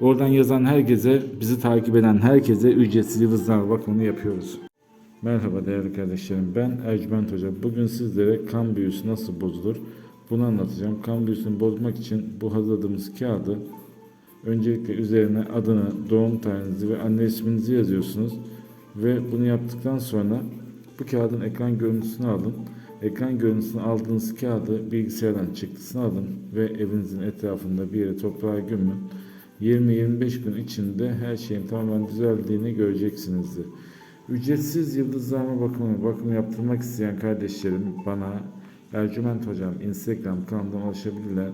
Oradan yazan herkese, bizi takip eden herkese ücretsiz yıldızname bakımını yapıyoruz. Merhaba değerli kardeşlerim. Ben Ercüment Hoca. Bugün sizlere kan büyüsü nasıl bozulur? Bunu anlatacağım. Kan büyüsünü bozmak için bu hazırladığımız kağıdı Öncelikle üzerine adını, doğum tarihinizi ve anne isminizi yazıyorsunuz. Ve bunu yaptıktan sonra bu kağıdın ekran görüntüsünü alın. Ekran görüntüsünü aldığınız kağıdı bilgisayardan çıktısını alın ve evinizin etrafında bir yere toprağa gömün. 20-25 gün içinde her şeyin tamamen düzeldiğini göreceksinizdir. Ücretsiz yıldızlama bakımı, bakım yaptırmak isteyen kardeşlerim bana Ercüment Hocam Instagram kanalından ulaşabilirler.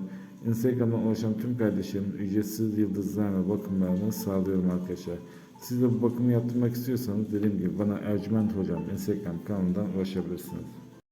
Instagram'dan ulaşan tüm kardeşlerim ücretsiz yıldızlarla bakımlarını sağlıyorum arkadaşlar. Siz de bu bakımı yaptırmak istiyorsanız dediğim gibi bana Ercüment Hocam Instagram kanalından ulaşabilirsiniz.